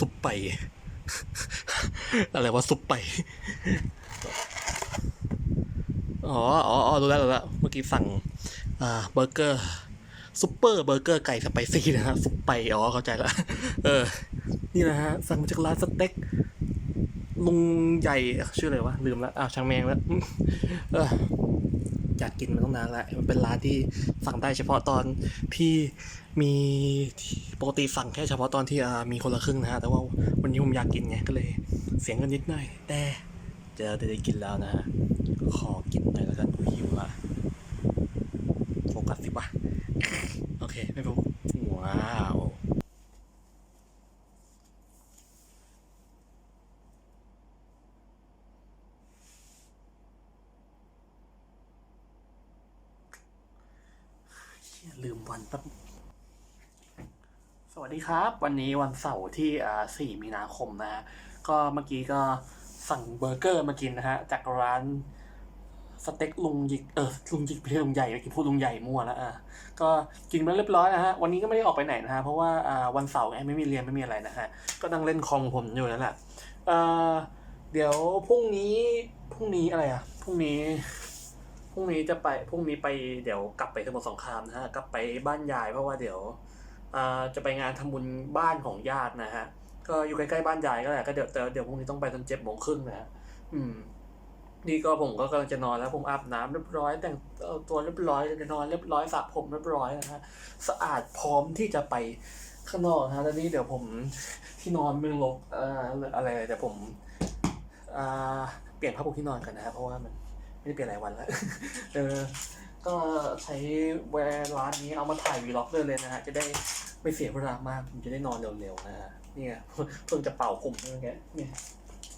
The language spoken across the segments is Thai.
ซุปไป อะไรวะซุปไป อ๋ออ๋อรู้แล้วรู้แล้วเมื่อกี้สั่ง อ่า เบอร์เกอร์ซุปเปอร์เบอร์เกอร์ไก่สไปซี่นะฮะซุปไปอ๋อเข้าใจละเออ นี่นะฮะ สั่งมาจากร้านสเต็กลุงใหญ่ชื่ออะไรวะลืมแล้วอ้าวช่างแมงแล้วเออ อยากกินมาตั้งนานแล้วมันเป็นร้านที่สั่งได้เฉพาะตอนที่มีปกติสั่งแค่เฉพาะตอนที่มีคนละครึ่งนะฮะแต่ว่าวันนี้ผมอยากกินไงก็เลยเสียเงินนิดหน่อย แต่จะได้กินแล้วนะฮะขอกินหน่อยแล้วกันหิวละโฟกัสสิวะโอเคไม่พูดว้าว เชี่ยลืม วันแป๊บสวัสดีครับ วันนี้วันเสาร์ที่อ่า4มีนาคมนะฮะก็เมื่อกี้ก็สั่งเบอร์เกอร์มากินนะฮะ จากร้านสเต็กลุงยิกเออลุงยิกไม่ใช่ลุงใหญ่เมื่อกี้พูดลุงใหญ่มั่วแล้วอะก็กินมาเรียบร้อยนะฮะ วันนี้ก็ไม่ได้ออกไปไหนนะฮะ เพราะว่าวันเสาร์ไงไม่มีเรียนไม่มีอะไรนะฮะ ก็นั่งเล่นคอมผมอยู่นั่นแหละเดี๋ยวพรุ่งนี้พรุ่งนี้อะไรอะพรุ่งนี้ พรุ่งนี้จะไปพรุ่งนี้ไปเดี๋ยวกลับไปสมุทรสงครามนะฮะกลับไปบ้านยายเพราะว่าเดี๋ยวอ่าจะไปงานทำบุญบ้านของญาตินะฮะ ก็อยู่ใกล้ๆบ้านยายก็แหละก็เดี๋ยวแต่เดี๋ยวพรุ่งนี้ต้องไปตอนเจ็ดโมงครึ่งนะฮะอืมนี่ก็ผมก็กำลังจะนอนแล้วผมอาบน้ำเรียบร้อย แต่งตัวเรียบร้อยจะนอนเรียบร้อยสระผมเรียบร้อยนะฮะสะอาดพร้อมที่จะไปข้างนอกนะฮะแล้วนี่เดี๋ยวผมที่นอนไม่ลกอ่ออะไรแต่ผมอ่าเปลี่ยนผ้าปูที่นอนกันนะฮะเพราะว่ามัน ไม่ได้เปลี่ยนหลายวันแล้ว เออ ก็ใช้แวร์ร้านนี้เอามาถ่ายวีล็อกด้วยเลยนะฮะ จะได้ไม่เสียเวลามากผมจะได้นอนเร็วๆนะฮะนี่ยเพิ่งจะเป่าผมเมื่อกี้เนี่ย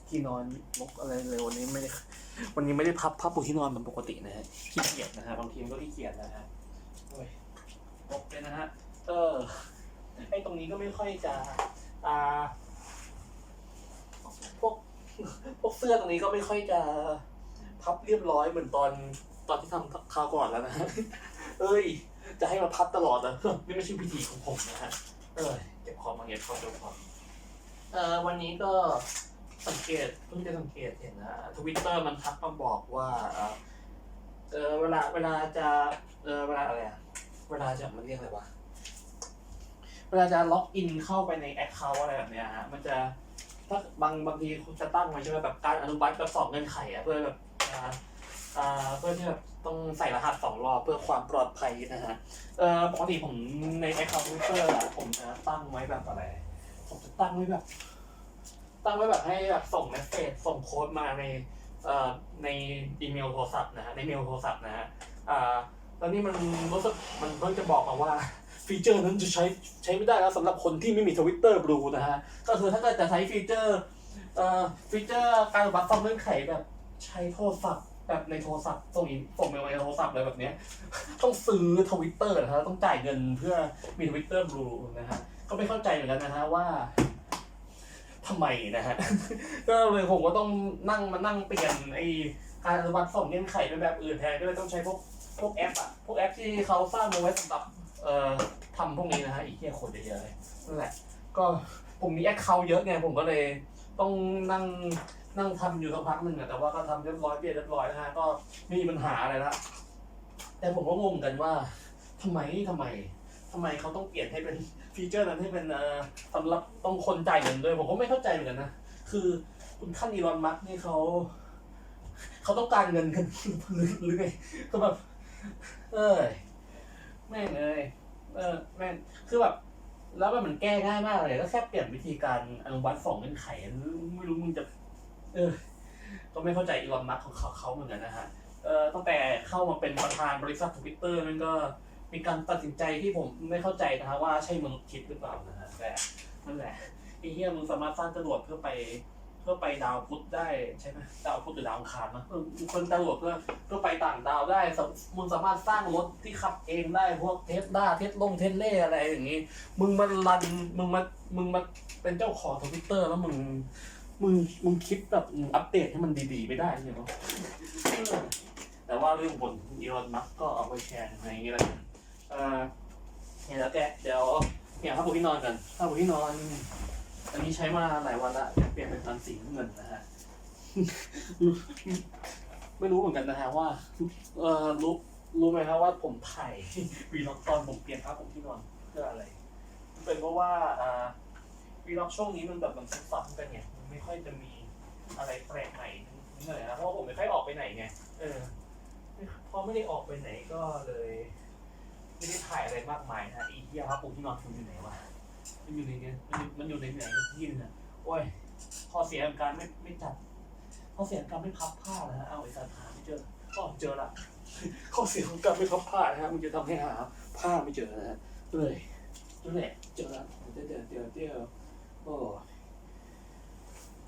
ที่นอนลกอะไรเลยวันนี้ไม่ได้วันนี้ไม่ได้พับผ้าปูที่นอนเหมือนปกตินะฮะขี้เกียจนะฮะบางทีมันก็ขี้เกียจนะฮะโอ้ยลกเลยนะฮะเออไอ้ตรงนี้ก็ไม่ค่อยจะอ่าพวกพวกเสื้อตรงนี้ก็ไม่ค่อยจะ พับเรียบร้อยเหมือนตอนตอนที่ทำคราวก่อนแล้วนะ เอ้ย จะให้มาพับตลอดนะนี่ไม่ใช่วิธีของผมนะฮะ เอ้ยเก็บของมาเก็บของเก็บของเอ่อวันนี้ก็สังเกตเพิ่งจะสังเกตเห็นนะทวิตเตอร์มันทักมาบอกว่าเออเวลาเวลาจะเออเวลาอะไรอะเวลาจะมันเรียกอะไรวะเวลาจะล็อกอินเข้าไปในแอคเคาท์อะไรแบบเนี้ยฮะมันจะถ้าบางบางทีคุณจะตั้งไว้ใช่ไหมแบบการอนุมัติแบบสองเงื่อนไขอะเพื่อแบบ อ่าเพื่อที่แบบต้องใส่รหัสสองรอบเพื่อความปลอดภัยนะฮะเอ่อปกติผมในแอคเคาท์ทวิตเตอร์อะผมจะตั้งไว้แบบอะไร ผมจะตั้งไว้แบบ ตั้งไว้แบบให้แบบส่งเมสเซจส่งโค้ดมาในเอ่อในอีเมลโทรศัพท์นะฮะในเมลโทรศัพท์นะฮะอ่าแล้วนี่มันรู้สึกมันเพิ่งจะบอกมาว่า ฟีเจอร์นั้นจะใช้ใช้ไม่ได้แล้วสำหรับคนที่ไม่มีทวิตเตอร์บลูนะฮะก็คือถ้าเกิดจะใช้ฟีเจอร์เอ่อฟีเจอร์การวัดฟังเงื่อนไขแบบ ใช้โทรศัพท์แบบในโทรศัพท์ส่งอีส่งเมลในโทรศัพท์อะไรแบบเนี้ยต้องซื้อทวิตเตอร์นะฮะต้องจ่ายเงินเพื่อมีทวิตเตอร์บลูนะฮะก็ไม่เข้าใจเหมือนกันนะฮะว่าทำไมนะฮะก็เลยผมก็ต้องนั่งมานั่งเปลี่ยนไอ้การอนุมัติส่งเงื่อนไขเป็นแบบอื่นแทนก็เลยต้องใช้พวกพวกแอปอะพวกแอปที่เขาสร้างมาไว้สำหรับเอ่อทำพวกนี้นะฮะอีกที่คนเยอะๆเลยนั่นแหละก็ผมมีแอคเคาท์เยอะไงผมก็เลย ต้องนั่งนั่งทำอยู่สักพักหนึ่งอะแต่ว่าก็ทำเรียบร้อยเปลี่ยนเรียบร้อยนะฮะก็ไม่มีปัญหาอะไรละแต่ผมก็งงกันว่าทำไมทำไมทำไมเขาต้องเปลี่ยนให้เป็นฟีเจอร์นั้นให้เป็นเอ่อสำหรับต้องคนจ่ายเงินด้วยผมก็ไม่เข้าใจเหมือนกันนะคือคุณขั้นอีลอนมัสก์นี่เขาเขาต้องการเงินกันหรือหรือไงก็แบบเอ้ยแม่งเลยเออแม่งคือแบบ แล้วแบบมันแก้ง่ายมากเลยก็แค่เปลี่ยนวิธีการอนุวัตสองเงื่อนไขไม่รู้มึงจะ เออ ก็ไม่เข้าใจอีลอนมัสของเขาเขาเหมือนกันนะฮะเอ่อตั้งแต่เข้ามาเป็นประธานบริษัททวิตเตอร์นั่นก็มีการตัดสินใจที่ผมไม่เข้าใจนะฮะว่าใช่มนุษย์คิดหรือเปล่านะฮะแต่นั่นแหละไอ้เหี้ยมึงสามารถสร้างจรวดเพื่อไป เพื่อไปดาวพุธได้ใช่ไหมดาวพุธหรือดาวอังคารนะเออคนจรวดเพื่อเพื่อไปต่างดาวได้สมมึงสามารถสร้างรถที่ขับเองได้พวกเทสลาเทสลงเทสเล่อะไรอย่างงี้ มึงมารันมึงมามึงมาเป็นเจ้าของทวิตเตอร์แล้วมึงมึงมึงคิดแบบอัปเดตให้มันดีๆ ไม่ได้เนี่ยเนาะแต่ว่าเรื่องบนอีลอนมัสก์ก็เอาไปแชร์ในอย่างนี้ยแล้วเอ่อเนี่ยแล้วแกเดี๋ยวเนี่ยถ้าปูที่นอนกันถ้าปูที่นอน อันนี้ใช้มาหลายวันละเปลี่ยนเป็นตันสีน้ำเงินนะฮะ ไม่รู้เหมือนกันนะฮะว่า เออรู้รู้ไหมครับว่าผมถ่ายวีล็อกตอนผมเปลี่ยนผ้าผมที่นอนเพื่ออะไร เป็นเพราะว่าอ่าวีล็อกช่วงนี้มันแบบมันซ้ำๆกันไงมันไม่ค่อยจะมีอะไรแปลกใหม่นิดหน่อยนะเพราะว่าผมไม่ค่อยออกไปไหนไงเออพอไม่ได้ออกไปไหนก็เลย ไม่ได้ถ่ายอะไรมากมายนะอีเหี้ยผ้าปูที่นอนคุณอยู่ไหนวะ มันอยู่ในเนี้ยมันอยู่มันอยู่ในไหนสักที่นึงอะโอ้ยพอเสียอาการไม่ไม่จัดพอเสียอาการไม่พับผ้านะฮะเอาไอ้สัตว์หาไม่เจอก็เจอละข้อเสียของการไม่พับผ้านะฮะมันจะทำให้หาผ้าไม่เจอนะฮะเลยนั่นแหละเจอล้วเดี๋ยวเดี๋ยวเดี๋ยวเดี๋ยวโอ้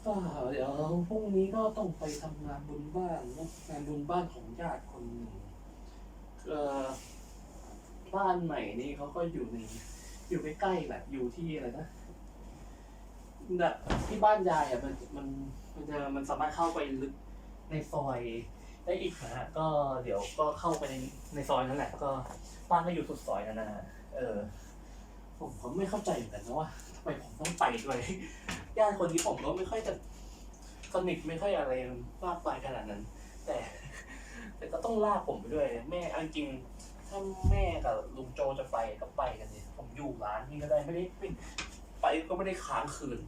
ก็เดี๋ยวพรุ่งนี้ก็ต้องไปทำงานบุญบ้านนะงานบุญบ้านของญาติคนหนึ่งเอ่อบ้านใหม่นี่เขาก็อยู่ใน อยู่ใกล้ๆแหละอยู่ที่อะไรนะแบบที่บ้านยายอะมันมันมันจะมันสามารถเข้าไปลึกในซอยได้อีกนะฮะก็เดี๋ยวก็เข้าไปในในซอยนั่นแหละ ก็บ้านก็อยู่สุดซอยนั่นนะฮะเออ ผมผมไม่เข้าใจเหมือนกันนะว่าทำไมผมต้องไปด้วยญาติคนนี้ผมก็ไม่ค่อยจะสนิทไม่ค่อยอะไรมากมายขนาดนั้น แต่ แต่ก็ต้องลากผมไปด้วย แม่เอาจริงถ้าแม่กับลุงโจจะไปก็ไปกันเนี่ย ผมอยู่ร้านนี่ก็ได้ไม่ได้ไม่ไปก็ไม่ได้ค้างคืน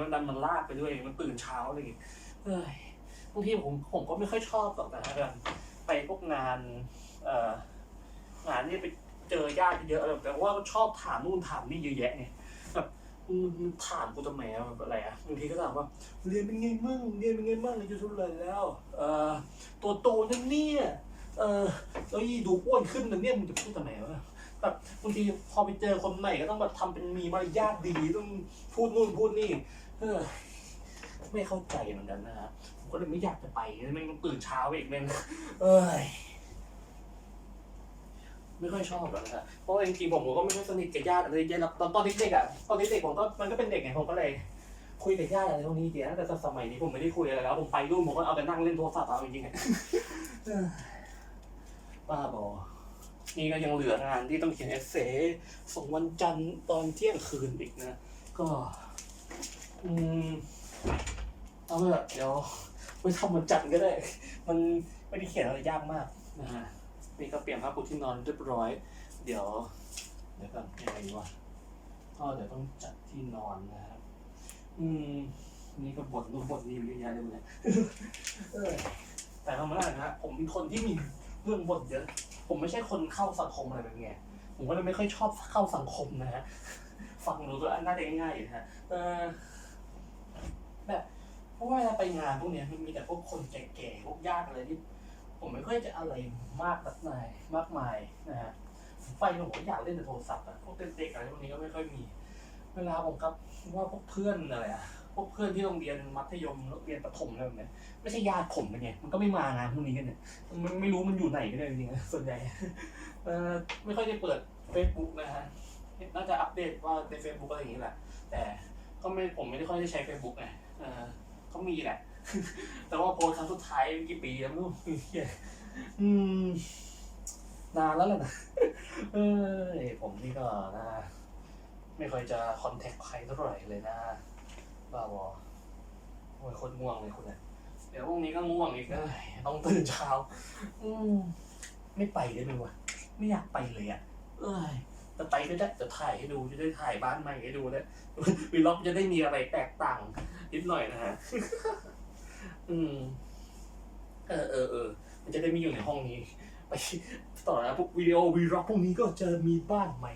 มันดันมันลากไปด้วยมันตื่นเช้าอะไรอย่างเงี้ยเอ้ยบางทีผมผมก็ไม่ค่อยชอบหรอกนะฮะแบบไปพวกงานเอ่องานนี่ไปเจอญาติเยอะแบบแต่ว่าชอบถามนู่นถามนี่เยอะแยะไงแบบถามกูทำไมอะแบบอะไรอะบางทีก็ถามว่าเรียนเป็นไงมั่งเรียนเป็นไงมั่งอายุเท่าไหร่แล้ว เอ่อตัวโตนั่นเนี่ยเออแล้วยี่ดูอ้วนขึ้นนะเนี่ยมึงจะพูดทำไมวะ แบบบางทีพอไปเจอคนใหม่ก็ต้องมาทำเป็นมีมารยาทดีต้องพูดนู่นพูดนี่เออไม่เข้าใจเหมือนกันนะฮะผมก็เลยไม่อยากจะไปแม่งต้องตื่นเช้าอีกแม่งเอ้ยไม่ค่อยชอบหรอกนะฮะเพราะจริงๆผมก็ไม่ค่อยสนิทกับญาติอะไรเยอะหรอกตอนตอนเด็กๆอะตอนเด็กๆผมก็มันก็เป็นเด็กไงผมก็เลยคุยกับญาติอะไรพวกนี้เดียวแต่สมัยนี้ผมไม่ได้คุยอะไรแล้วผมไปรุ่นผมก็เอาแต่นั่งเล่นโทรศัพท์เอาจริงๆอะเอ้ยบ้าบอ นี่ก็ยังเหลืองานที่ต้องเขียนเอเซ่ส่งวันจันทร์ตอนเที่ยงคืนอีกนะ ก็ อืมเอาเถอะเดี๋ยวไปทำวันจันทร์ก็ได้ มันไม่ได้เขียนอะไรยากมากนะฮะนี่ก็เปลี่ยนผ้าปูที่นอนเรียบร้อย เดี๋ยวเดี๋ยวก่อนยังไงดีวะก็เดี๋ยวต้องจัดที่นอนนะครับ อืม นี่ก็บทนู่นบทนี้เยอะแยะเลยเนี่ยแต่ธรรมดานะผมเป็นคนที่มี เรื่องบทเยอะ ผมไม่ใช่คนเข้าสังคมอะไรแบบเนี้ยผมก็เลยไม่ค่อยชอบเข้าสังคมนะฮะฟังดูตัวน่าจะง่ายอยู่นะฮะเออเพราะว่าเวลาไปงานพวกเนี้ยมันมีแต่พวกคนแก่ๆพวกญาติอะไรที่ผมไม่ค่อยจะอะไรมากแบบไหนมากมายนะฮะไปผมก็อยากเล่นแต่โทรศัพท์อะพวกเด็กๆอะไรพวกนี้ก็ไม่ค่อยมี เวลาผมกับว่าพวกเพื่อนอะไรอะ พวกเพื่อนที่โรงเรียนมัธยมเรียนประถมอะไรแบบเนี้ยไม่ใช่ญาติผมเป็นไงมันก็ไม่มางานพวกนี้กันเนี่ยมันไม่รู้มันอยู่ไหนกันเลยจริงๆส่วนใหญ่เออไม่ค่อยได้เปิด Facebook นะฮะน่าจะอัปเดตว่าใน Facebook อะไรอย่างนี้แหละ แต่ก็ไม่ผมไม่ได้ค่อยได้ใช้ Facebook ไงเออก็มีแหละ แต่ว่าโพสครั้งสุดท้ายกี่ปีแล้วไม่รู้เหี้ยอืมนานแล้วแหละนะเออผมนี่ก็นะ ไม่ค่อยจะคอนแทคใครเท่าไหร่เลยนะ บ้าบอโอ้ยโคนง่วงเลยคุณเนี่ยเดี๋ยวพรุ่งนี้ก็ง่วงอีกเอ้ยต้องตื่นเช้า อืมไม่ไปได้ไหมวะไม่อยากไปเลยอะ เอ้ยแต่ไปก็ได้จะถ่ายให้ดูจะได้ถ่ายบ้านใหม่ให้ดูแล้ววีล็อกจะได้มีอะไรแตกต่างนิดหน่อยนะฮะอืม เออเออเออมันจะได้ไม่อยู่ในห้องนี้ ไปต่อนะพวกวิดีโอวีร็อกพวกนี้ก็จะมีบ้านใหม่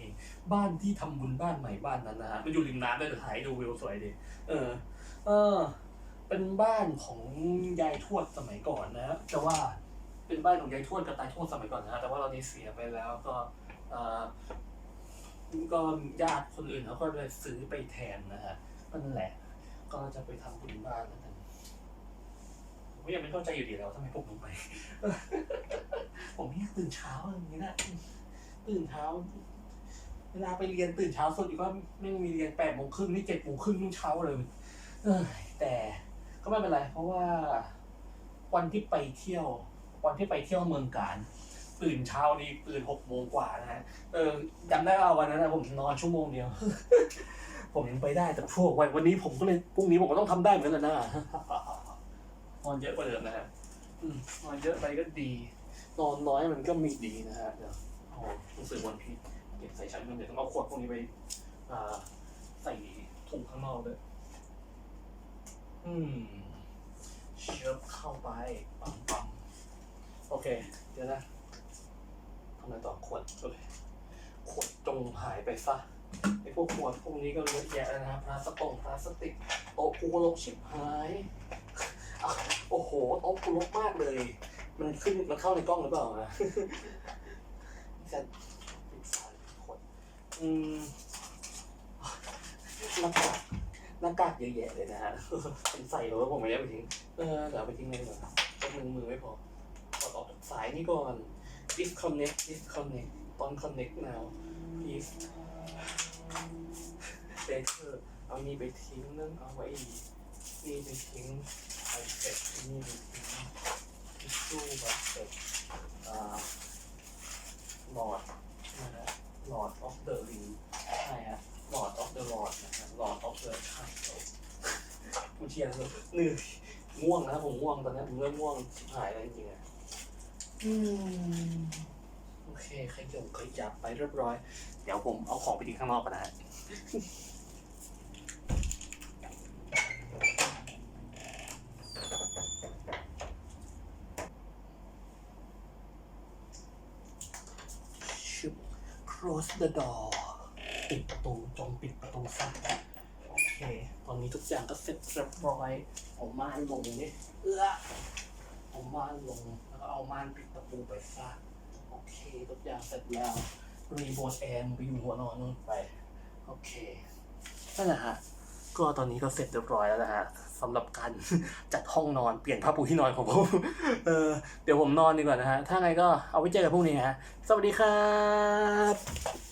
บ้านที่ทำบุญบ้านใหม่บ้านนั้นนะฮะมันอยู่ริมน้ำด้วยถ่ายดูวิวสวยดีเออ เออ เป็นบ้านของยายทวดสมัยก่อนนะฮะแต่ว่าเป็นบ้านของยายทวดกับตายทวดสมัยก่อนนะฮะแต่ว่าเรานี้เสียไปแล้วก็เออก็ญาติคนอื่นเขาก็เลยซื้อไปแทนนะฮะนั่นแหละ ก็จะไปทำบุญบ้านแล้วกันผมยังไม่เข้าใจอยู่ดีแล้วทำไมผมถึงไป ผมไม่ยตื่นเช้าอย่างนี้นะตื่นเช้า เวลาไปเรียนตื่นเช้าสุดอีกว่าไม่มีเรียนแปดโมงครึ่งนี่เจ็ดโมงครึ่งนี่เช้าเลยเออแต่ก็ไม่เป็นไร เพราะว่าวันที่ไปเที่ยว วันที่ไปเที่ยวเมืองการตื่นเช้านี่ตื่นหกโมงกว่านะฮะเออจำได้ว่าวันนั้นนะผมนอนชั่วโมงเดียว ผมยังไปได้แต่พวกวันวันนี้ผมก็เลยพรุ่งนี้ผมก็ต้องทำได้เหมือนกันนะนอนเยอะกว่าเดิมนะฮะนอนเยอะไปก็ดี นอนน้อยมันก็มีดีนะฮะเดี๋ยวเอาหนังสือวันพีชเก็บใส่ชั้นมันเดี๋ยวต้องเอาขวดพวกนี้ไปอ่าใส่ถุงข้างนอกด้วยอืมเชิบเข้าไปปั๊มปั๊มโอเค เดี๋ยวนะทำอะไรต่อขวดโอเคขวดจงหายไปซะไอ้พวกขวดพวกนี้ก็เยอะแยะแล้วนะพลาสติกพลาสติกโต๊ะกูลกชิบหาย โอ้โหโต๊ะกูลกมากเลย มันขึ้นมันเข้าในกล้องหรือเปล่านะจะปิดสายขวดอืมหน้ากากหน้ากากเยอะแยะเลยนะฮะผมใส่หรือว่าผมไม่ได้เอาไปทิ้งเออเดี๋ยวเอาไปทิ้งเลยดีกว่าต้องมือมือไม่พอขอต่อจากสายนี้ก่อน disconnect disconnect ตอน connect now please better เอานี่ไปทิ้งนั่นเอาไว้นี่ไปทิ้งไอเสร็จนี่ไปทิ้ง ทิชชู่แบบเสร็จอ่าหลอดนะฮะหลอด of the ring ใช่ฮะหลอด of the rod นะฮะหลอด of the ใช่กูเชียร์เลยเหนื่อยง่วงนะผมง่วงตอนนี้ผมเริ่มง่วงชิบหายแล้วจริงๆอะอืมโอเคใครเกี่ยวขยับไปเรียบร้อย เดี๋ยวผมเอาของไปทิ้งข้างนอกก่อนนะฮะ ชึบ close the door ปิดประตูจงปิดประตูซะโอเค ตอนนี้ทุกอย่างก็เสร็จเรียบร้อยเอาม่านลงนี่เอื้อเอาม่านลง แล้วก็เอาม่านปิดประตูไปซะโอเค ทุกอย่างเสร็จแล้วรีโบทแอนไปอยู่หัวนอนนู่นไป โอเคนั่นแหละฮะ ก็ตอนนี้ก็เสร็จเรียบร้อยแล้วนะฮะสำหรับการจัดห้องนอนเปลี่ยนผ้าปูที่นอนของผมเออเดี๋ยวผมนอนดีกว่านะฮะถ้าไงก็เอาไว้เจอกันพรุ่งนี้ฮะสวัสดีครับ